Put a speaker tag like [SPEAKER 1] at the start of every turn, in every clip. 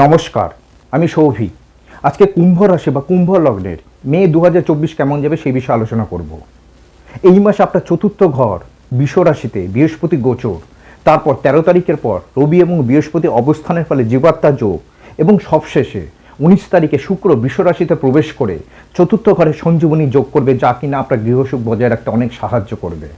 [SPEAKER 1] নমস্কার, আমি সৌভি। আজকে কুম্ভ রাশি বা কুম্ভ লগ্নের মে দু হাজার চব্বিশ কেমন যাবে সেই বিষয়ে আলোচনা করব। এই মাসে আপনার চতুর্থ ঘর, বিষ রাশিতে বৃহস্পতি গোচর। তারপর তেরো তারিখের পর রবি এবং বৃহস্পতি অবস্থানের ফলে জীবাত্মা যোগ এবং সবশেষে উনিশ তারিখে শুক্র বৃষ রাশিতে প্রবেশ করে চতুর্থ ঘরে সঞ্জীবনী যোগ করবে, যা কিনা আপনার গৃহসুখ বজায় রাখতে অনেক সাহায্য করবে।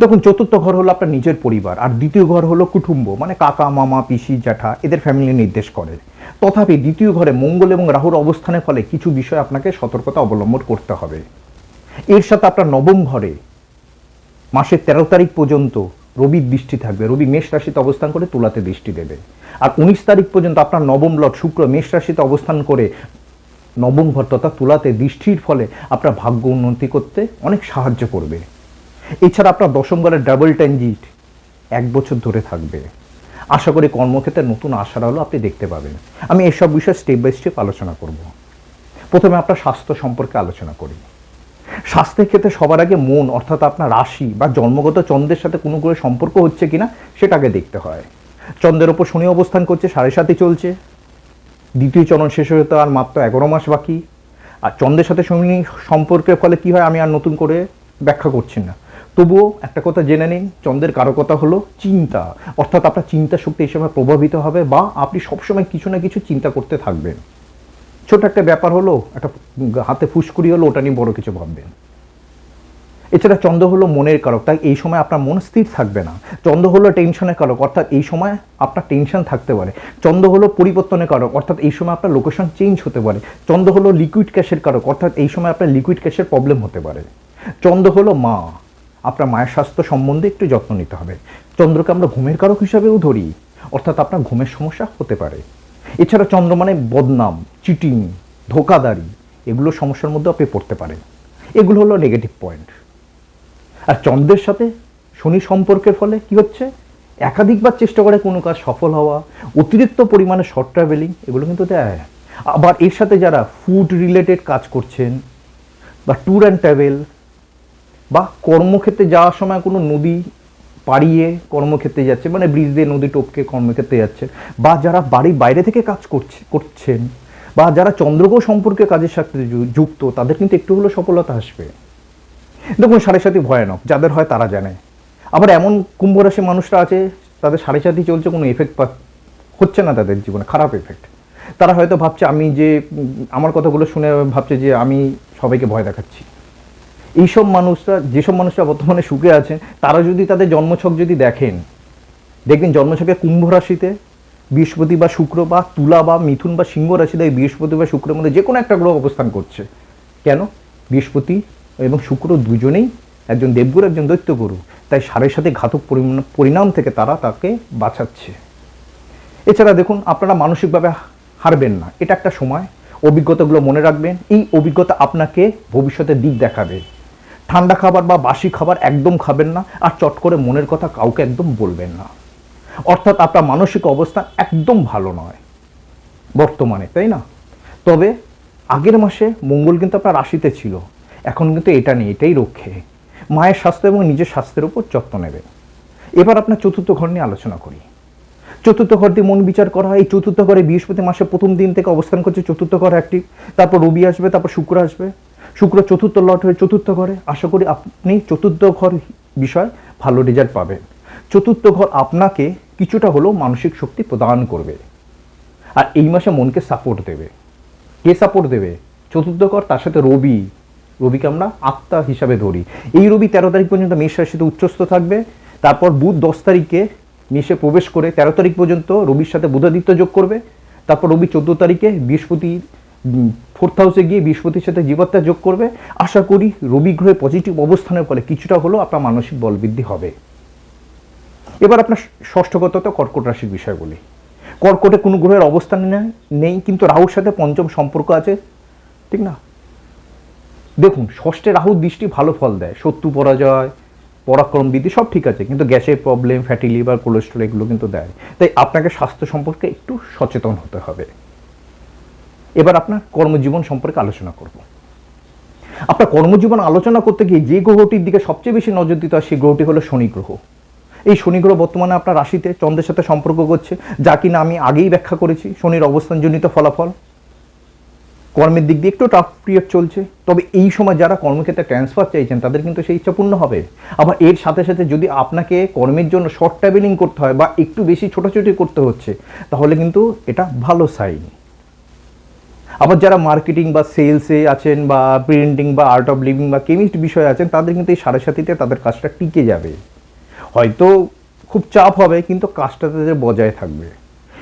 [SPEAKER 1] দেখুন, চতুর্থ ঘর হলো আপনার নিজের পরিবার, আর দ্বিতীয় ঘর হলো কুটুম্ব মানে কাকা, মামা, পিসি, জ্যাঠা, এদের ফ্যামিলি নির্দেশ করে। তথাপি দ্বিতীয় ঘরে মঙ্গল এবং রাহুর অবস্থানের ফলে কিছু বিষয় আপনাকে সতর্কতা অবলম্বন করতে হবে। এর সাথে আপনার নবম ঘরে, মাসের তেরো তারিখ পর্যন্ত রবির দৃষ্টি থাকবে, রবি মেষ রাশিতে অবস্থান করে তুলাতে দৃষ্টি দেবে। আর উনিশ তারিখ পর্যন্ত আপনার নবম লট শুক্র মেষ রাশিতে অবস্থান করে নবম ঘর তথা তুলাতে দৃষ্টির ফলে আপনার ভাগ্য উন্নতি করতে অনেক সাহায্য করবে। এছাড়া আপনার দশম ঘরের ডাবল ট্যানজিট এক বছর ধরে থাকবে। আশা করি কর্মক্ষেত্রে নতুন আশার আলো আপনি দেখতে পাবেন। আমি এসব বিষয়ে স্টেপ বাই স্টেপ আলোচনা করব। প্রথমে আপনার স্বাস্থ্য সম্পর্কে আলোচনা করি। স্বাস্থ্যের ক্ষেত্রে সবার আগে মন, অর্থাৎ আপনার রাশি বা জন্মগত চন্দ্রের সাথে কোনো করে সম্পর্ক হচ্ছে কিনা সেটাকে দেখতে হয়। চন্দ্রের ওপর শনি অবস্থান করছে, সাড়ে সাতই চলছে। দ্বিতীয় চরণ শেষ হতে আর মাত্র এগারো মাস বাকি। আর চন্দ্রের সাথে শনি সম্পর্কের ফলে কি হয় আমি আর নতুন করে ব্যাখ্যা করছি না। তবুও একটা কথা জেনে নিন চন্দ্রের কারকতা হলো চিন্তা। অর্থাৎ আপনার চিন্তা শক্তি এই সময় প্রভাবিত হবে বা আপনি সবসময় কিছু না কিছু চিন্তা করতে থাকবেন। ছোট একটা ব্যাপার হলো, একটা হাতে ফুসকুড়ি হলো, ওটা নিয়ে বড় কিছু ভাববেন। এছাড়া চন্দ্র হলো মনের কারক, তাই এই সময় আপনার মন স্থির থাকবে না। চন্দ্র হলো টেনশনের কারক, অর্থাৎ এই সময় আপনার টেনশন থাকতে পারে। চন্দ্র হলো পরিবর্তনের কারক, অর্থাৎ এই সময় আপনার লোকেশন চেঞ্জ হতে পারে। চন্দ্র হলো লিকুইড ক্যাশের কারক, অর্থাৎ এই সময় আপনার লিকুইড ক্যাশের প্রবলেম হতে পারে। চন্দ্র হলো মা আপনার মায়ের স্বাস্থ্য সম্বন্ধে একটু যত্ন নিতে হবে। চন্দ্রকে আমরা ঘুমের কারক হিসাবেও ধরি, অর্থাৎ আপনার ঘুমের সমস্যা হতে পারে। এছাড়া চন্দ্র মানে বদনাম চিটিং ধোকাদারি এগুলো সমস্যার মধ্যে আপনি পড়তে পারেন। এগুলো হলো নেগেটিভ পয়েন্ট আর চন্দ্রের সাথে শনি সম্পর্কের ফলে কি হচ্ছে? একাধিকবার চেষ্টা করে কোনো কাজ সফল হওয়া, অতিরিক্ত পরিমাণে শর্ট ট্রাভেলিং এগুলো কিন্তু দেয়। আবার এর সাথে যারা ফুড রিলেটেড কাজ করছেন বা ট্যুর অ্যান্ড ট্রাভেল বা কর্মক্ষেত্রে যাওয়ার সময় কোনো নদী পাড়িয়ে কর্মক্ষেত্রে যাচ্ছে মানে ব্রিজ দিয়ে নদী টপকে কর্মক্ষেত্রে যাচ্ছে, বা যারা বাড়ির বাইরে থেকে কাজ করছে, করছেন, বা যারা চন্দ্রগ্রহ সম্পর্কে কাজের সাথে যুক্ত, তাদের কিন্তু একটু হলেও সফলতা আসবে। দেখুন, সাড়ে সাথী ভয়ানক, যাদের হয় তারা জানে। আবার এমন কুম্ভ রাশির মানুষরা আছে, তাদের সাড়ে সাথী চলছে, কোনো এফেক্ট হচ্ছে না তাদের জীবনে, খারাপ এফেক্ট তারা হয়তো ভাবছে, আমি যে আমার কথাগুলো শুনে ভাবছে যে, আমি সবাইকে ভয় দেখাচ্ছি। এইসব মানুষরা, যেসব মানুষরা বর্তমানে সুখে আছেন, তারা যদি তাদের জন্মছক যদি দেখেন, দেখবেন জন্মছকে কুম্ভ রাশিতে, বৃহস্পতি বা শুক্র বা তুলা বা মিথুন বা সিংহ রাশিতে এই বৃহস্পতি বা শুক্রের মধ্যে যে কোনো একটা গ্রহ অবস্থান করছে। কেন? বৃহস্পতি এবং শুক্র দুজনেই একজন দেবগুরু, একজন দৈত্যগুরু। তাই সারের সাথে ঘাতক পরিণাম থেকে তারা তাকে বাঁচাচ্ছে। এছাড়া দেখুন, আপনারা মানসিকভাবে হারবেন না। এটা একটা সময়। অভিজ্ঞতাগুলো মনে রাখবেন। এই অভিজ্ঞতা আপনাকে ভবিষ্যতে দিক দেখাবে। ঠান্ডা খাবার বা বাসি খাবার একদম খাবেন না আর চট করে মনের কথা কাউকে একদম বলবেন না। অর্থাৎ আপনার মানসিক অবস্থা একদম ভালো নয় বর্তমানে, তাই না? তবে আগের মাসে মঙ্গল কিন্তু আপনার রাশিতে ছিল। এখন কিন্তু এটা নেই, এটাই রক্ষে। মায়ের স্বাস্থ্য এবং নিজের স্বাস্থ্যের উপর যত্ন নেবে এবার আপনার চতুর্থ ঘর নিয়ে আলোচনা করি। চতুর্থ ঘর দিয়ে মন বিচার করা হয়। এই চতুর্থ ঘরে বৃহস্পতি মাসে প্রথম দিন থেকে অবস্থান করছে চতুর্থ ঘর অ্যাক্টিভ তারপর রবি আসবে, তারপর শুক্র আসবে। শুক্র চতুর্থ লট হয়ে চতুর্থ ঘরে। আশা করি আপনি চতুর্থ ঘর বিষয় ভালো রেজাল্ট পাবেন। চতুর্থ ঘর আপনাকে কিছুটা হলেও মানসিক শক্তি প্রদান করবে। আর এই মাসে মনকে সাপোর্ট দেবে। কে সাপোর্ট দেবে? চতুর্থ ঘর, তার সাথে রবি। রবিকে আমরা আত্মা হিসাবে ধরি। এই রবি তেরো তারিখ পর্যন্ত মেষ রাশিতে উচ্চস্থ থাকবে। তারপর বুধ দশ তারিখে মেষে প্রবেশ করে তেরো তারিখ পর্যন্ত রবির সাথে বুধাদিত্য যোগ করবে। তারপর রবি চোদ্দ তারিখে বৃহস্পতির ফোর্থ হাউসে গিয়ে বৃহস্পতির সাথে জীবাত্মা যোগ করবে। আশা করি রবি গ্রহে পজিটিভ অবস্থানের ফলে কিছুটা হলেও আপনার মানসিক বল বৃদ্ধি হবে। এবার আপনার ষষ্ঠগত কর্কট রাশির বিষয় বলি। কর্কটে কোনো গ্রহের অবস্থান নেই কিন্তু রাহুর সাথে পঞ্চম সম্পর্ক আছে, ঠিক না? দেখুন, ষষ্ঠে রাহুর দৃষ্টি ভালো ফল দেয়, শত্রু পরাজয়, পরাক্রম বৃদ্ধি সব ঠিক আছে, কিন্তু গ্যাসের প্রবলেম ফ্যাটি লিভার কোলেস্ট্রল এগুলো কিন্তু দেয়। তাই আপনাকে স্বাস্থ্য সম্পর্কে একটু সচেতন হতে হবে। এবার আপনার কর্মজীবন সম্পর্কে আলোচনা করব। আপনার কর্মজীবন আলোচনা করতে গিয়ে যে গ্রহটির দিকে সবচেয়ে বেশি নজর দিতে হয়, সেই গ্রহটি হলো শনি গ্রহ। এই শনি গ্রহ বর্তমানে আপনার রাশিতে চন্দ্রের সাথে সম্পর্ক করছে, যা কিনা আমি আগেই ব্যাখ্যা করেছি, শনির অবস্থানজনিত ফলাফল। কর্মের দিক দিয়ে একটু টাফ পিরিয়ড চলছে, তবে এই সময় যারা কর্মক্ষেত্রে ট্রান্সফার চাইছেন, তাদের কিন্তু সেই ইচ্ছা পূর্ণ হবে। আবার এর সাথে সাথে যদি আপনাকে কর্মের জন্য শর্ট ট্রাভেলিং করতে হয় বা একটু বেশি ছোটাছুটি করতে হচ্ছে, তাহলে কিন্তু এটা ভালো সাইন আবার যারা মার্কেটিং বা সেলসে আছেন বা প্রিন্টিং বা আর্ট অফ লিভিং বা কেমিস্ট বিষয়ে আছেন, তাদের কিন্তু এই সাড়ে সাথীতে তাদের কাজটা টিকে যাবে। হয়তো খুব চাপ হবে, কিন্তু কাজটা তাদের বজায় থাকবে।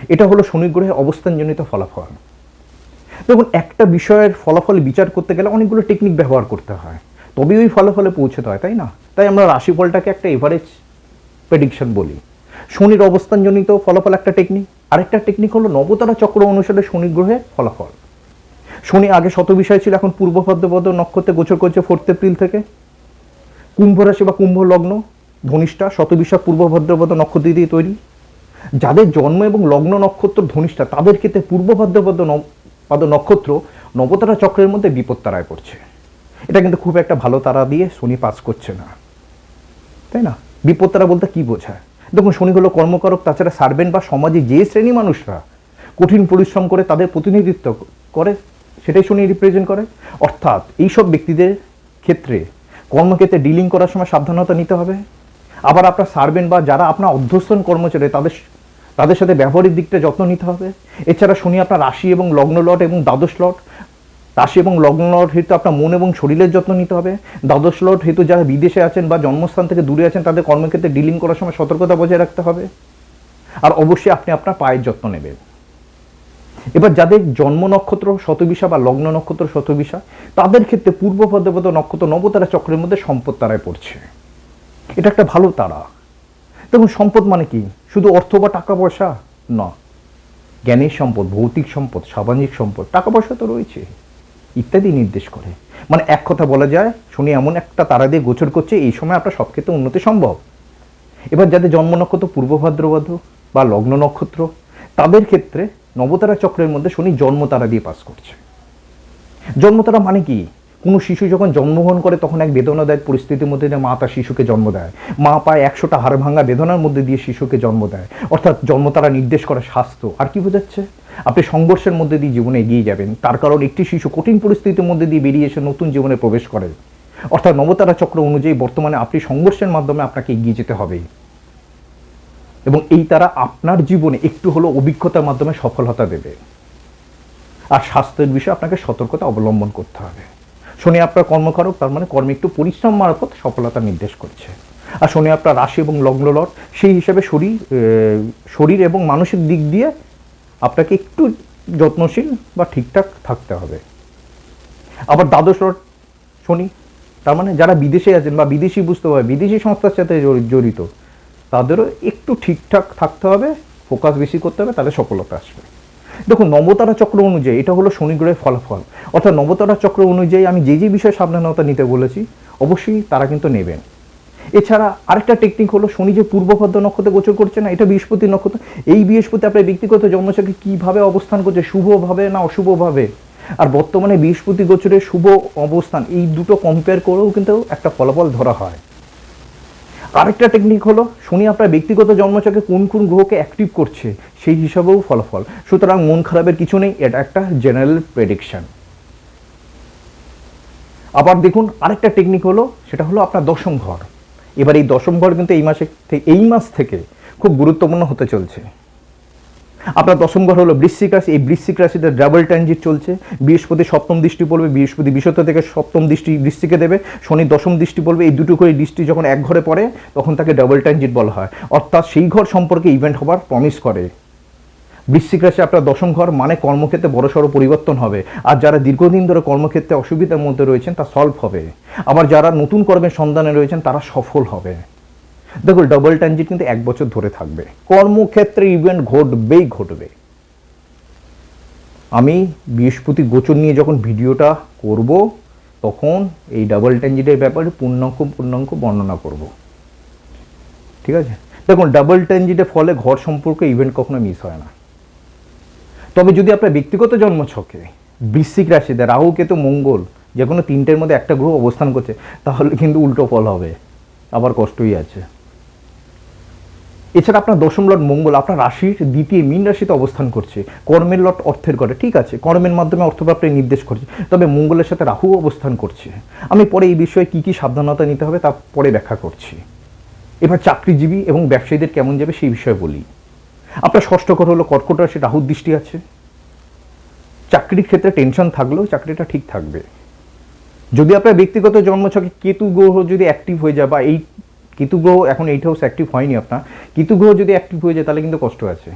[SPEAKER 1] এটা হলো শনি গ্রহের অবস্থানজনিত ফলাফল। দেখুন, একটা বিষয়ের ফলাফল বিচার করতে গেলে অনেকগুলো টেকনিক ব্যবহার করতে হয়। তবেই ওই ফলাফলে পৌঁছতে হয়, তাই না? তাই আমরা রাশিফলটাকে একটা এভারেজ প্রেডিকশন বলি। শনির অবস্থানজনিত ফলাফল একটা টেকনিক আরেকটা টেকনিক হলো নবতারা চক্র অনুসারে শনি গ্রহের ফলাফল। শনি আগে শত বিষয় ছিল, এখন পূর্ব ভদ্রপদ নক্ষত্রে গোচর করছে ফোর্থ এপ্রিল থেকে। কুম্ভ রাশি বা কুম্ভ লগ্ন, ধনিষ্ঠা, শত বিষয় পূর্ব ভদ্রপদ নক্ষত্র দিয়ে তৈরি। যাদের জন্ম এবং লগ্ন নক্ষত্র ধনিষ্ঠা, তাদের ক্ষেত্রে পূর্ব ভদ্রপদ পদ নক্ষত্র নবতারা চক্রের মধ্যে বিপদ তারায় পড়ছে এটা কিন্তু খুব একটা ভালো তারা দিয়ে শনি পাস করছে না। তাই না? বিপদ তারা বলতে কি বোঝায়? দেখুন, শনি হলো কর্মকারক, তাছাড়া সার্ভেন্ট বা সমাজে যে শ্রেণি মানুষরা কঠিন পরিশ্রম করে তাদের প্রতিনিধিত্ব করে সেটাই শনি রিপ্রেজেন্ট করে। অর্থাৎ এইসব ব্যক্তিদের ক্ষেত্রে কর্মক্ষেত্রে ডিলিং করার সময় সাবধানতা নিতে হবে। আবার আপনার সার্ভেন্ট বা যারা আপনার অধ্যস্তন কর্মচারী, তাদের তাদের সাথে ব্যবহারিক দিকটা যত্ন নিতে হবে। এছাড়া শনি আপনার রাশি এবং লগ্ন লট এবং দ্বাদশ লট রাশি এবং লগ্ন লট হেতু আপনার মন এবং শরীরের যত্ন নিতে হবে। দ্বাদশ লট হেতু যারা বিদেশে আছেন বা জন্মস্থান থেকে দূরে আছেন, তাদের কর্মক্ষেত্রে ডিলিং করার সময় সতর্কতা বজায় রাখতে হবে। আর অবশ্যই আপনি আপনার পায়ের যত্ন নেবেন। এবার যাদের জন্ম নক্ষত্র শতবিশা বা লগ্ন নক্ষত্র শতবিশা, তাদের ক্ষেত্রে পূর্ব ভদ্রপদ নক্ষত্র নবতারা চক্রের মধ্যে সম্পদ তারায় পড়ছে। এটা একটা ভালো তারা। দেখুন, সম্পদ মানে কি? শুধু অর্থ বা টাকা পয়সা? না। জ্ঞানের সম্পদ, ভৌতিক সম্পদ, সামাজিক সম্পদ, টাকা পয়সা তো রয়েছে। ইত্যাদি নির্দেশ করে। মানে এক কথা বলা যায়, শুনি এমন একটা তারা দিয়ে গোচর করছে, এই সময় আপনার সব ক্ষেত্রে উন্নতি সম্ভব। এবার যাদের জন্ম নক্ষত্র পূর্ব ভাদ্রপদ বা লগ্ন নক্ষত্র, তাদের ক্ষেত্রে নবতারা চক্রের মধ্যে শনি জন্মতারা দিয়ে পাস করছে। জন্মতারা মানে কি? কোনো শিশু যখন জন্মগ্রহণ করে, তখন এক বেদনাদায়ক পরিস্থিতির মধ্যে মা তার শিশুকে জন্ম দেয়। মা পায় একশোটা হাড় ভাঙা বেদনার মধ্যে দিয়ে শিশুকে জন্ম দেয়। অর্থাৎ জন্মতারা নির্দেশ করে স্বাস্থ্য। আর কি বোঝাচ্ছে? আপনি সংঘর্ষের মধ্যে দিয়ে জীবনে এগিয়ে যাবেন। তার কারণ একটি শিশু কঠিন পরিস্থিতির মধ্যে দিয়ে বেরিয়ে এসে নতুন জীবনে প্রবেশ করে। অর্থাৎ নবতারা চক্র অনুযায়ী বর্তমানে আপনি সংঘর্ষের মাধ্যমে আপনাকে এগিয়ে যেতে হবে। এবং এই তারা আপনার জীবনে একটু হলো অভিজ্ঞতার মাধ্যমে সফলতা দেবে। আর স্বাস্থ্যের বিষয়ে আপনাকে সতর্কতা অবলম্বন করতে হবে। শনি আপনার কর্মকারক, তার মানে কর্মে একটু পরিশ্রম মারফত সফলতা নির্দেশ করছে। আর শনি আপনার রাশি এবং লগ্ন লট সেই হিসাবে শরীর শরীর এবং মানসিক দিক দিয়ে আপনাকে একটু যত্নশীল বা ঠিকঠাক থাকতে হবে। আবার দ্বাদশ লট শনি, তার মানে যারা বিদেশে আছেন বা বিদেশি বুঝতে হবে বিদেশি সংস্থার সাথে জড়িত তাদেরও একটু ঠিকঠাক থাকতে হবে ফোকাস বেশি করতে হবে, তাহলে সফলতা আসবে। দেখুন, নবতারা চক্র অনুযায়ী, এটা হলো শনি গ্রহের ফলাফল। অর্থাৎ নবতারা চক্র অনুযায়ী আমি যে যে বিষয়ে সাবধানতা নিতে বলেছি, অবশ্যই তারা কিন্তু নেবেন। এছাড়া আরেকটা টেকনিক হলো, শনি যে পূর্বভদ্র নক্ষত্রে গোচর করছে না, এটা বৃহস্পতি নক্ষত্র, এই বৃহস্পতি আপনার ব্যক্তিগত জন্মছকে কীভাবে অবস্থান করছে, শুভভাবে না অশুভভাবে? আর বর্তমানে বৃহস্পতি গোচরের শুভ অবস্থান, এই দুটো কম্পেয়ার করেও কিন্তু একটা ফলাফল ধরা হয়। আরেকটা টেকনিক হলো, শনি আপনার ব্যক্তিগত জন্মচকে কোন কোন গ্রহকে অ্যাক্টিভ করছে, সেই হিসাবেও ফলাফল। সুতরাং মন খারাপের কিছু নেই, এটা একটা জেনারেল প্রেডিকশন আবার দেখুন, আরেকটা টেকনিক হলো, সেটা হলো আপনার দশম ঘর। এবার এই দশম ঘর কিন্তু এই মাসে, এই মাস থেকে খুব গুরুত্বপূর্ণ হতে চলছে। আপনার দশম ঘর হলো বৃশ্চিক রাশি। এই বৃশ্চিক রাশিতে ডাবল ট্রানজিট চলছে। বৃহস্পতি সপ্তম দৃষ্টি পড়বে, বৃহস্পতি বিশত থেকে সপ্তম দৃষ্টি বৃষ্টিকে দেবে। শনি দশম দৃষ্টি পড়বে, এই দুটো করে দৃষ্টি যখন এক ঘরে পড়ে, তখন তাকে ডাবল ট্রানজিট বলা হয়। অর্থাৎ সেই ঘর সম্পর্কে ইভেন্ট হবার প্রমিস করে। বৃশ্চিক রাশি আপনার দশম ঘর মানে কর্মক্ষেত্রে বড়সড় পরিবর্তন হবে। আর যারা দীর্ঘদিন ধরে কর্মক্ষেত্রে অসুবিধার মধ্যে রয়েছেন, তা সলভ হবে। আবার যারা নতুন কর্মের সন্ধানে রয়েছেন, তারা সফল হবে। দেখুন ডবল ট্রানজিট কিন্তু এক বছর ধরে থাকবে। কর্মক্ষেত্রে ইভেন্ট ঘটবেই ঘটবে। আমি বৃহস্পতি গোচর নিয়ে যখন ভিডিওটা করব, তখন এই ডাবল ট্রানজিটের ব্যাপারে পূর্ণাঙ্ক পূর্ণাঙ্ক বর্ণনা করব। ঠিক আছে? দেখুন ডাবল ট্রানজিটের ফলে ঘর সম্পর্কে ইভেন্ট কখনো মিস হয় না। তবে যদি আপনার ব্যক্তিগত জন্মছকে বৃশ্চিক রাশিতে, রাহু, কেতু, মঙ্গল যে কোনো তিনটের মধ্যে একটা গ্রহ অবস্থান করছে, তাহলে কিন্তু উল্টো ফল হবে। আবার কষ্টই আছে। এছাড়া আপনার দশম লট মঙ্গল, আপনার রাশির দ্বিতীয় মীন রাশিতে অবস্থান করছে। কর্মের লট অর্থের ঘরে ঠিক আছে? কর্মের মাধ্যমে অর্থপ্রাপ্তির নির্দেশ করছে। তবে মঙ্গলের সাথে রাহু অবস্থান করছে। আমি পরে এই বিষয়ে কী কী সাবধানতা নিতে হবে তা পরে ব্যাখ্যা করছি। এবার চাকরিজীবী এবং ব্যবসায়ীদের কেমন যাবে সেই বিষয়ে বলি। আপনার ষষ্ঠ ঘর হলো কর্কট রাশি, রাহুর দৃষ্টি আছে। চাকরির ক্ষেত্রে টেনশন থাকলেও চাকরিটা ঠিক থাকবে। যদি আপনার ব্যক্তিগত জন্মছকে কেতু গ্রহ যদি অ্যাক্টিভ হয়ে যায় বা এই কেতু গ্রহ এখন এইট হাউস অ্যাক্টিভ হয়নি আপনার। কেতু গ্রহ যদি অ্যাক্টিভ হয়ে যায়, তাহলে কিন্তু কষ্ট আছে।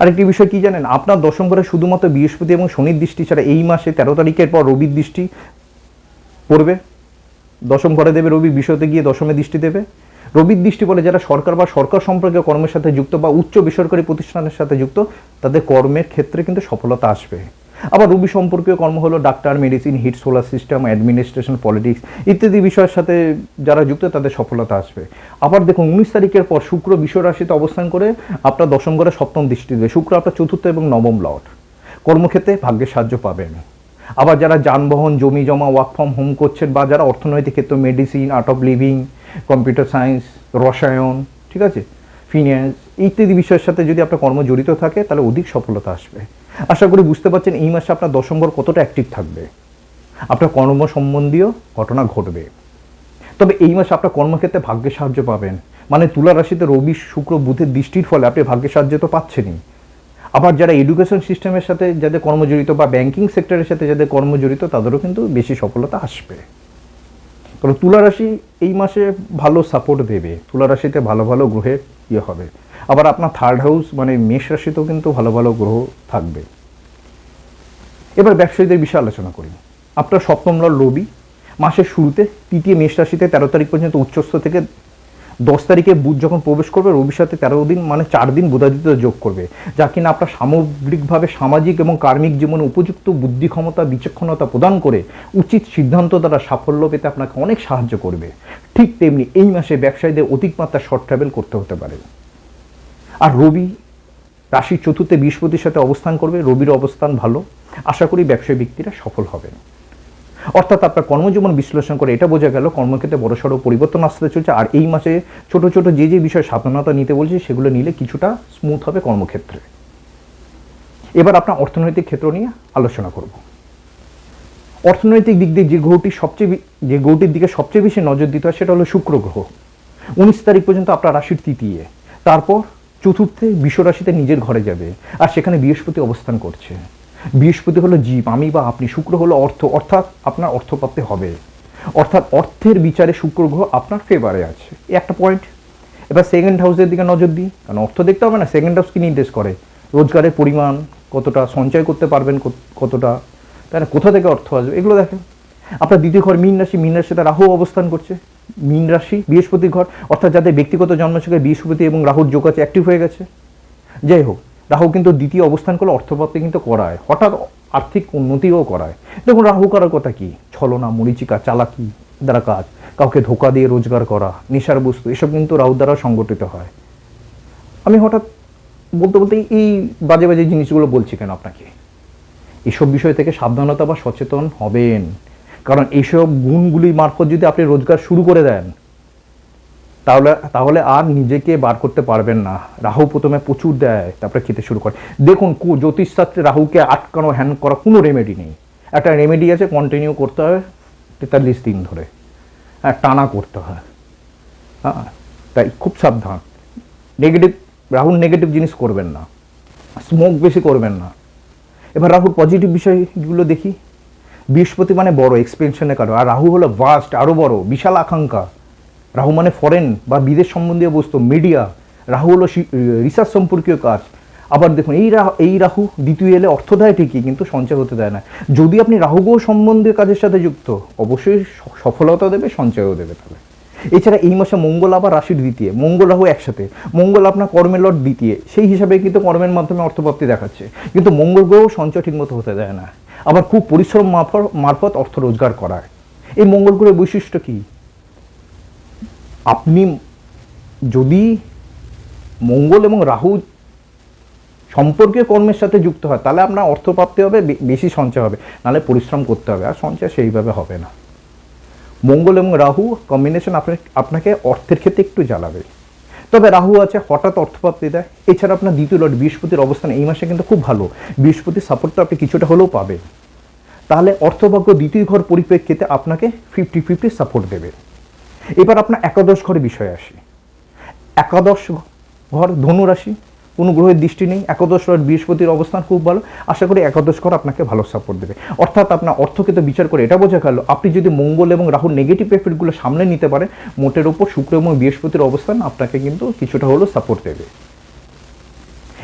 [SPEAKER 1] আরেকটি বিষয় কি জানেন? আপনার দশম ঘরে শুধুমাত্র বৃহস্পতি এবং শনির দৃষ্টি ছাড়া এই মাসে তেরো তারিখের পর রবির দৃষ্টি পড়বে। দশম ঘরে দেবে রবি বিষয়তে গিয়ে দশমে দৃষ্টি দেবে। রবির দৃষ্টি বলে যারা সরকার বা সরকার সম্পর্কে কর্মের সাথে যুক্ত বা উচ্চ বেসরকারি প্রতিষ্ঠানের সাথে যুক্ত, তাদের কর্মের ক্ষেত্রে কিন্তু সফলতা আসবে। আবার রুবি সম্পর্কীয় কর্ম হলো doctor medicine heat solar system administration politics ইত্যাদি বিষয়ের সাথে যারা যুক্ত তাদের সফলতা আসবে। আবার দেখুন উনিশ তারিখের পর শুক্র রাশিতে অবস্থান করে আপনার দশম ঘরে সপ্তম দৃষ্টি দেবে। শুক্র আপনার চতুর্থ এবং নবম লট কর্মক্ষেত্রে ভাগ্যের সাহায্য পাবেন। আবার যারা যানবাহন, জমি জমা ওয়ার্ক ফ্রম হোম করছেন বা যারা অর্থনৈতিক ক্ষেত্রে medicine art of living computer science রসায়ন, ঠিক আছে? ফিনান্স ইত্যাদি বিষয়ের সাথে যদি আপনার কর্ম জড়িত থাকে, তাহলে অধিক সফলতা আসবে। আশা করি বুঝতে পারছেন, এই মাসে আপনার দশম ঘর কতটা অ্যাক্টিভ থাকবে। আপনার কর্ম সম্বন্ধীয় ঘটনা ঘটবে। তবে এই মাসে আপনার কর্মক্ষেত্রে ভাগ্যের সাহায্য পাবেন। মানে তুলা রাশিতে রবি, শুক্র, বুধের দৃষ্টির ফলে আপনি ভাগ্যের সাহায্য তো পাচ্ছেনই। আবার যারা এডুকেশন সিস্টেমের সাথে যাদের কর্মজড়িত বা ব্যাংকিং সেক্টরের সাথে যাদের কর্মজড়িত তাদেরও কিন্তু বেশি সফলতা আসবে। তবে তুলা রাশি এই মাসে ভালো সাপোর্ট দেবে। তুলা রাশিতে ভালো ভালো গ্রহের ইয়ে হবে। আবার আপনার থার্ড হাউস মানে মেষ রাশিতেও কিন্তু ভালো ভালো গ্রহ থাকবে। এবার ব্যবসায়ীদের বিষয়ে আলোচনা করি। আপনার সপ্তম লর রবি মাসের শুরুতে তৃতীয় মেষ রাশিতে তেরো তারিখ পর্যন্ত উচ্চস্থ থেকে দশ তারিখে বুধ যখন প্রবেশ করবে, রবির সাথে তেরো দিন মানে চার দিন বুধাদিত্য যোগ করবে। যা কিনা আপনার সামগ্রিকভাবে সামাজিক এবং কার্মিক জীবনে উপযুক্ত বুদ্ধি ক্ষমতা, বিচক্ষণতা প্রদান করে উচিত সিদ্ধান্ত দ্বারা সাফল্য পেতে আপনাকে অনেক সাহায্য করবে। ঠিক তেমনি এই মাসে ব্যবসায়ীদের অধিক মাত্রা শর্ট ট্রাভেল করতে হতে পারে। আর রবি রাশির চতুর্থে বৃহস্পতির সাথে অবস্থান করবে, রবির অবস্থান ভালো। আশা করি ব্যবসায়ী ব্যক্তিরা সফল হবেন। অর্থাৎ আপনার কর্মজীবন বিশ্লেষণ করে এটা বোঝা গেল কর্মক্ষেত্রে বড়সড় পরিবর্তন আসতে চলছে। আর এই মাসে ছোট ছোট যে যে বিষয়ে সাবধানতা নিতে বলছি, সেগুলো নিলে কিছুটা স্মুথ হবে কর্মক্ষেত্রে। এবার আপনার অর্থনৈতিক ক্ষেত্র নিয়ে আলোচনা করব। অর্থনৈতিক দিক দিয়ে যে গ্রহটি সবচেয়ে যে গ্রহটির দিকে সবচেয়ে বেশি নজর দিতে হয়, সেটা হলো শুক্র গ্রহ। উনিশ তারিখ পর্যন্ত আপনার রাশির তৃতীয়। তারপর চতুর্থে বিশ্ব রাশিতে নিজের ঘরে যাবে। আর সেখানে বৃহস্পতি অবস্থান করছে। বৃহস্পতি হলো জীব, আমি বা আপনি, শুক্র হলো অর্থ, অর্থাৎ আপনার অর্থ অর্থপ্রাপ্তি হবে। অর্থাৎ অর্থের বিচারে শুক্র গ্রহ আপনার ফেভারে আছে। একটা পয়েন্ট এবার সেকেন্ড হাউসের দিকে নজর দিই, কারণ অর্থ দেখতে হবে না সেকেন্ড হাউস কি নির্দেশ করে? রোজগারের পরিমাণ, কতটা সঞ্চয় করতে পারবেন কতটা না কোথা থেকে অর্থ আসবে? এগুলো দেখেন। আপনার দ্বিতীয় ঘর মীন রাশি, মীন রাশিতে রাহু অবস্থান করছে। মীন রাশি, বৃহস্পতির ঘর, অর্থাৎ যাদের ব্যক্তিগত জন্মছকে বৃহস্পতি এবং রাহুর যোগ আছে অ্যাক্টিভ হয়ে গেছে। যাই হোক রাহু কিন্তু দ্বিতীয় অবস্থান করলে অর্থপ্রাপ্তি কিন্তু করায়। হঠাৎ আর্থিক উন্নতিও করায়। দেখুন রাহু করার কথা কি? ছলনা, মরিচিকা, চালাকি দ্বারা কাজ। কাউকে ধোকা দিয়ে রোজগার করা, নেশার বস্তু, এসব কিন্তু রাহু দ্বারা সংগঠিত হয়। আমি হঠাৎ বলতে বলতে এই বাজে বাজে জিনিসগুলো বলছি কেন আপনাকে? এসব বিষয় থেকে সাবধানতা বা সচেতন হবেন। কারণ এইসব গুণগুলি মারফত যদি আপনি রোজগার শুরু করে দেন তাহলে তাহলে আর নিজেকে বার করতে পারবেন না। রাহু প্রথমে প্রচুর দেয়, তারপরে খেতে শুরু করে। দেখুন, কু- জ্যোতিষশাস্ত্রে রাহুকে আটকানো, হ্যান করা কোনো রেমেডি নেই। একটা রেমেডি আছে কন্টিনিউ করতে হবে তেতাল্লিশ দিন ধরে। হ্যাঁ টানা করতে হয়। হ্যাঁ তাই খুব সাবধান। নেগেটিভ রাহুল নেগেটিভ জিনিস করবেন না। স্মোক বেশি করবেন না। এবার রাহুর পজিটিভ বিষয়গুলো দেখি। বৃহস্পতি মানে বড় এক্সপেনশনের কারণ। আর রাহু হলো ভাস্ট আরও বড়, বিশাল আকাঙ্ক্ষা। রাহু মানে ফরেন বা বিদেশ সম্বন্ধীয় বস্তু মিডিয়া রাহু হলো রিসার্চ সম্পর্কীয় কাজ। আবার দেখুন, এই রাহু এই রাহু দ্বিতীয় এলে অর্থ দেয় ঠিকই, কিন্তু সঞ্চয় হতে দেয় না। যদি আপনি রাহুগ্রহ সম্বন্ধীয় কাজের সাথে যুক্ত, অবশ্যই সফলতা দেবে, সঞ্চয়ও দেবে তাহলে। এছাড়া এই মাসে মঙ্গল আবার রাশির দ্বিতীয়, মঙ্গল রাহু একসাথে, মঙ্গল আপনার কর্মের লট দ্বিতীয়, সেই হিসাবে কিন্তু কর্মের মাধ্যমে অর্থপ্রাপ্তি দেখাচ্ছে। কিন্তু মঙ্গল গ্রহ সঞ্চয় ঠিকমতো হতে দেয় না। আবার খুব পরিশ্রম মারফত অর্থ রোজগার করায়। এই মঙ্গল গ্রহের বৈশিষ্ট্য কী? আপনি যদি মঙ্গল এবং রাহু সম্পর্কীয় কর্মের সাথে যুক্ত হয়, তাহলে আপনার অর্থপ্রাপ্তি হবে, বে- বেশি সঞ্চয় হবে, নাহলে পরিশ্রম করতে হবে, আর সঞ্চয় সেইভাবে হবে না। মঙ্গল এবং রাহু কম্বিনেশন আপনাকে অর্থের ক্ষেত্রে একটু জ্বালাবে। তবে রাহু আছে, হঠাৎ অর্থপ্রাপ্তি দেয়, এছাড়া আপনার দ্বিতীয় লট বৃহস্পতির অবস্থান এই মাসে কিন্তু খুব ভালো। বৃহস্পতির সাপোর্ট তো আপনি কিছুটা হলেও পাবেন। তাহলে অর্থভাগ্য দ্বিতীয় ঘর পরিপ্রেক্ষিতে আপনাকে ফিফটি ফিফটি সাপোর্ট দেবে। এবার আপনার একাদশ ঘরে বিষয় আসে। একাদশ ঘর ধনুরাশি কোনো গ্রহের দৃষ্টি নেই, একাদশ ঘর বৃহস্পতির অবস্থান খুব ভালো। আশা করি একাদশ ঘর আপনাকে ভালো সাপোর্ট দেবে। অর্থাৎ আপনার অর্থকে তো বিচার করে এটা বোঝা গেল, আপনি যদি মঙ্গল এবং রাহুর নেগেটিভ এফেক্টগুলো সামনে নিতে পারেন, মোটের ওপর শুক্র এবং বৃহস্পতির অবস্থান আপনাকে কিন্তু কিছুটা হলেও সাপোর্ট দেবে।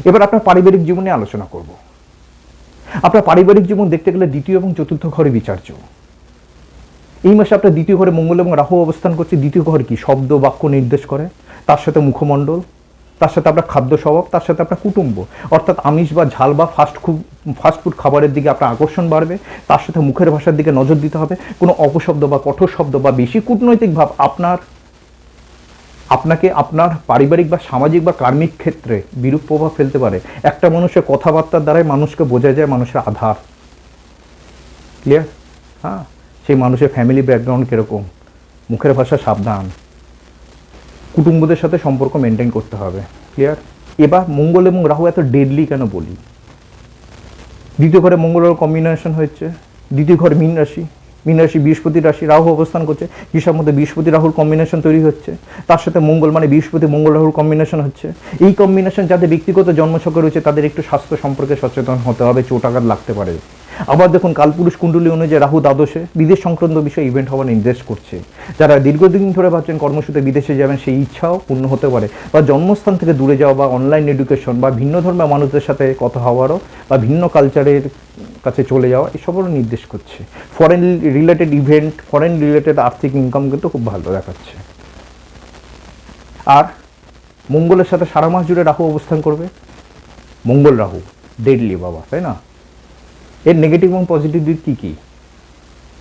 [SPEAKER 1] এবার আপনার পারিবারিক জীবনে আলোচনা করব। আপনার পারিবারিক জীবন দেখতে গেলে দ্বিতীয় এবং চতুর্থ ঘরে বিচার্য। এই মাসে আপনার দ্বিতীয় ঘরে মঙ্গল এবং রাহু অবস্থান করছে। দ্বিতীয় ঘর কি শব্দ, বাক্য নির্দেশ করে? তার সাথে মুখমণ্ডল, তার সাথে আপনার খাদ্য স্বভাব, তার সাথে আপনার কুটুম্ব। অর্থাৎ আমিষ বা ঝাল বা ফাস্ট ফাস্টফুড খাবারের দিকে আপনার আকর্ষণ বাড়বে। তার সাথে মুখের ভাষার দিকে নজর দিতে হবে। কোনো অপশব্দ বা কঠোর শব্দ বা বেশি কূটনৈতিক ভাব আপনার, আপনাকে আপনার পারিবারিক বা সামাজিক বা কার্মিক ক্ষেত্রে বিরূপ প্রভাব ফেলতে পারে। একটা মানুষের কথাবার্তার দ্বারাই মানুষকে বোঝা যায়, মানুষের আধার। ক্লিয়ার হ্যাঁ। সেই মানুষের ফ্যামিলি ব্যাকগ্রাউন্ড কীরকম? মুখের ভাষা সাবধান। কুটুম্বদের সাথে সম্পর্ক মেনটেন করতে হবে। ক্লিয়ার এবার মঙ্গল এবং রাহু এত ডেডলি কেন বলি? দ্বিতীয় ঘরে মঙ্গলের কম্বিনেশন হচ্ছে দ্বিতীয় ঘরে মীন রাশি। মীন রাশি বৃহস্পতি রাশি রাহু অবস্থান করছে। কৃষার মধ্যে বৃহস্পতি রাহুর কম্বিনেশন তৈরি হচ্ছে। তার সাথে মঙ্গল মানে বৃহস্পতি মঙ্গল রাহুর কম্বিনেশন হচ্ছে। এই কম্বিনেশন যাদের ব্যক্তিগত জন্মছকে রয়েছে, তাদের একটু স্বাস্থ্য সম্পর্কে সচেতন হতে হবে। চোট আঘাত লাগতে পারে। আবার দেখুন কালপুরুষ কুণ্ডলী অনুযায়ী রাহু দ্বাদশে বিদেশ সংক্রান্ত বিষয়ে ইভেন্ট হওয়ার নির্দেশ করছে। যারা দীর্ঘদিন ধরে ভাবছেন কর্মসূত্রে বিদেশে যাবেন, সেই ইচ্ছাও পূর্ণ হতে পারে। বা জন্মস্থান থেকে দূরে যাওয়া বা অনলাইন এডুকেশন বা ভিন্ন ধর্মের মানুষদের সাথে কথা হওয়ারও বা ভিন্ন কালচারের কাছে চলে যাওয়া, এসবেরও নির্দেশ করছে। Foreign related event foreign related আর্থিক ইনকাম কিন্তু খুব ভালো দেখাচ্ছে। আর মঙ্গলের সাথে সারা মাস জুড়ে রাহু অবস্থান করবে। মঙ্গল রাহু ডেডলি বাবা, তাই না? এর নেগেটিভ এবং পজিটিভ দিক কী কী?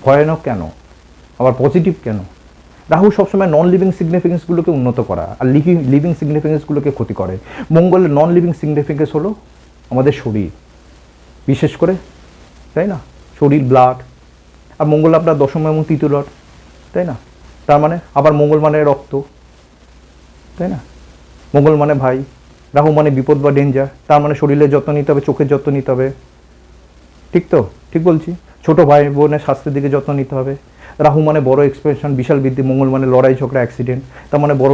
[SPEAKER 1] ভয়ানক কেন? আবার পজিটিভ কেন? রাহু সবসময় নন লিভিং সিগনিফিকেন্সগুলোকে উন্নত করা আর লিভিং লিভিং সিগনিফিকেন্সগুলোকে ক্ষতি করে। মঙ্গলের নন লিভিং সিগনিফিকেন্স হলো আমাদের শরীর। বিশেষ করে, তাই না? শরীর ব্লাড আর মঙ্গল আপনার দশম এবং তৃতীয় লট, তাই না? তার মানে আবার মঙ্গল মানে রক্ত, তাই না? মঙ্গল মানে ভাই, রাহু মানে বিপদ বা ডেঞ্জার তার মানে শরীরের যত্ন নিতে হবে, চোখের যত্ন নিতে হবে। ঠিক তো? ঠিক বলছি। ছোট ভাই বোনের স্বাস্থ্যের দিকে যত্ন নিতে হবে। রাহু মানে বড় এক্সপ্রেশন বিশাল বৃদ্ধি, মঙ্গল মানে লড়াই ঝগড়া অ্যাক্সিডেন্ট তার মানে বড়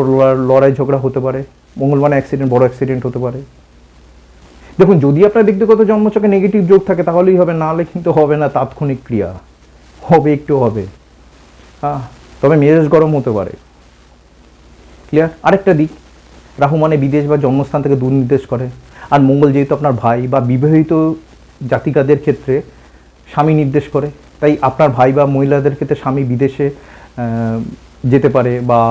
[SPEAKER 1] লড়াই ঝগড়া হতে পারে। মঙ্গল মানে অ্যাক্সিডেন্ট বড় অ্যাক্সিডেন্ট হতে পারে। দেখুন, যদি আপনার ব্যক্তিগত জন্মচকে নেগেটিভ যোগ থাকে, তাহলেই হবে। নাহলে কিন্তু হবে না তাৎক্ষণিক ক্রিয়া। হবে একটু হবে। হ্যাঁ তবে মেজাজ গরম হতে পারে। ক্লিয়ার আরেকটা দিক। রাহু মানে বিদেশ বা জন্মস্থান থেকে দুর্নির্দেশ করে। আর মঙ্গল যেহেতু আপনার ভাই বা বিবাহিত জাতিকাদের ক্ষেত্রে স্বামী নির্দেশ করে। তাই আপনার ভাই বা মহিলাদের ক্ষেত্রে স্বামী বিদেশে যেতে পারে বা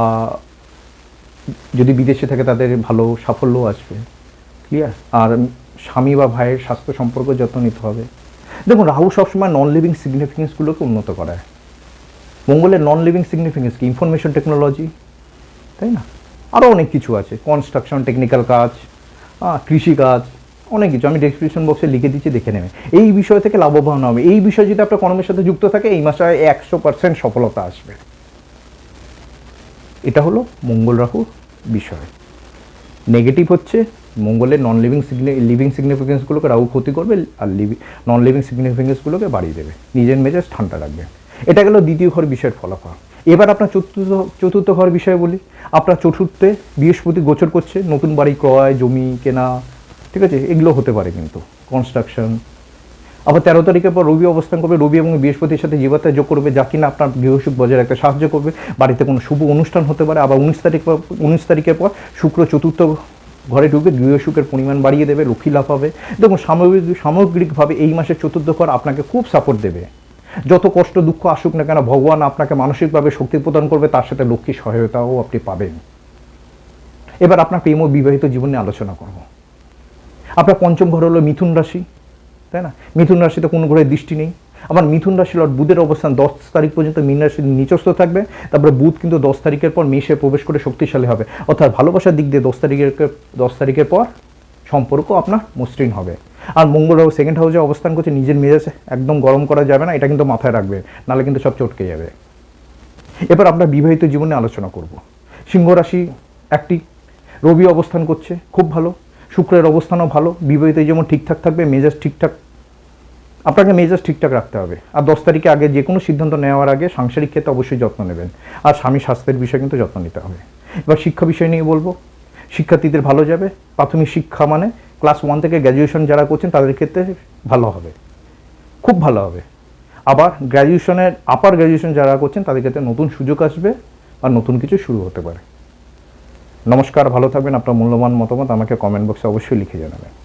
[SPEAKER 1] যদি বিদেশে থাকে তাদের ভালো সাফল্য আসবে। ক্লিয়ার আর স্বামী বা ভাইয়ের স্বাস্থ্য সম্পর্ক যত্ন নিতে হবে। দেখুন রাহু সবসময় নন লিভিং সিগনিফিকেন্সগুলোকে উন্নত করায়। মঙ্গলের নন লিভিং সিগনিফিকেন্স কি? ইনফরমেশন টেকনোলজি তাই না? আরও অনেক কিছু আছে। কনস্ট্রাকশন টেকনিক্যাল কাজ কৃষিকাজ অনেক কিছু, আমি ডেসক্রিপশন বক্সে লিখে দিচ্ছি, দেখে নেবে। এই বিষয় থেকে লাভবান হবে। এই বিষয় যদি আপনার কর্মের সাথে যুক্ত থাকে, এই মাসে একশো পার্সেন্ট সফলতা আসবে। এটা হলো মঙ্গল রাহুর বিষয়। নেগেটিভ হচ্ছে মঙ্গলের নন লিভিং লিভিং সিগনিফিকেন্সগুলোকে রাহু ক্ষতি করবে, আর লিভিং নন লিভিং সিগনিফিকেন্সগুলোকে বাড়িয়ে দেবে। নিজের মেজাজ ঠান্ডা রাখবে। এটা গেল দ্বিতীয় ঘর বিষয়ের ফলাফল। এবার আপনার চতুর্থ চতুর্থ ঘর বিষয়ে বলি। আপনার চতুর্থে বৃহস্পতি গোচর করছে, নতুন বাড়ি ক্রয়, জমি কেনা ঠিক আছে, এগুলো হতে পারে কিন্তু কনস্ট্রাকশন আবার তেরো তারিখের পর রবি অবস্থান করবে, রবি এবং বৃহস্পতির সাথে জীবাত্মায় যোগ করবে, যা কিনা আপনার গৃহসুখ বজায় রাখতে সাহায্য করবে। বাড়িতে কোনো শুভ অনুষ্ঠান হতে পারে, আবার উনিশ তারিখ পর, উনিশ তারিখের পর শুক্র চতুর্থ ঘরে ঢুকে গৃহসুখের পরিমাণ বাড়িয়ে দেবে, লক্ষ্মী লাভ হবে। দেখুন, সামগ্রিক, সামগ্রিকভাবে এই মাসের চতুর্থ ঘর আপনাকে খুব সাপোর্ট দেবে। যত কষ্ট, দুঃখ আসুক না কেন, ভগবান আপনাকে মানসিকভাবে শক্তি প্রদান করবে, তার সাথে লক্ষ্মী সহায়তাও আপনি পাবেন। এবার আপনার প্রেম ও বিবাহিত জীবনে আলোচনা করব। আপনার পঞ্চম ঘর হলো মিথুন রাশি, তাই না? মিথুন রাশিতে কোনো গ্রহের দৃষ্টি নেই। আবার মিথুন রাশি লর্ড বুধের অবস্থান দশ তারিখ পর্যন্ত মীন রাশির নিচস্থ থাকবে। তারপরে বুধ কিন্তু দশ তারিখের পর মেষে প্রবেশ করে শক্তিশালী হবে। অর্থাৎ ভালোবাসার দিক দিয়ে দশ তারিখের দশ তারিখের পর সম্পর্ক আপনার মসৃণ হবে। আর মঙ্গল রাহু সেকেন্ড হাউসে অবস্থান করছে, নিজের মেজাজ একদম গরম করা যাবে না, এটা কিন্তু মাথায় রাখবে। নাহলে কিন্তু সব চটকে যাবে। এবার আমরা বিবাহিত জীবনে আলোচনা করব। সিংহ রাশি একটি, রবি অবস্থান করছে, খুব ভালো। শুক্রের অবস্থানও ভালো, বিবাহিত যেমন ঠিকঠাক থাকবে, মেজাজ ঠিকঠাক, আপনাকে মেজাজ ঠিকঠাক রাখতে হবে। আর দশ তারিখে আগে যে কোনো সিদ্ধান্ত নেওয়ার আগে সাংসারিক ক্ষেত্রে অবশ্যই যত্ন নেবেন। আর স্বামী স্বাস্থ্যের বিষয়ে কিন্তু যত্ন নিতে হবে। এবার শিক্ষা বিষয় নিয়ে বলব। শিক্ষার্থীদের ভালো যাবে। প্রাথমিক শিক্ষা মানে ক্লাস ওয়ান থেকে গ্র্যাজুয়েশন যারা করছেন, তাদের ক্ষেত্রে ভালো হবে। খুব ভালো হবে। আবার গ্র্যাজুয়েশনের, আপার গ্র্যাজুয়েশন যারা করছেন, তাদের ক্ষেত্রে নতুন সুযোগ আসবে আর নতুন কিছু শুরু হতে পারে। নমস্কার ভালো থাকবেন। আপনার মূল্যবান মতামত আমাকে কমেন্ট বক্সে অবশ্যই লিখে জানাবেন।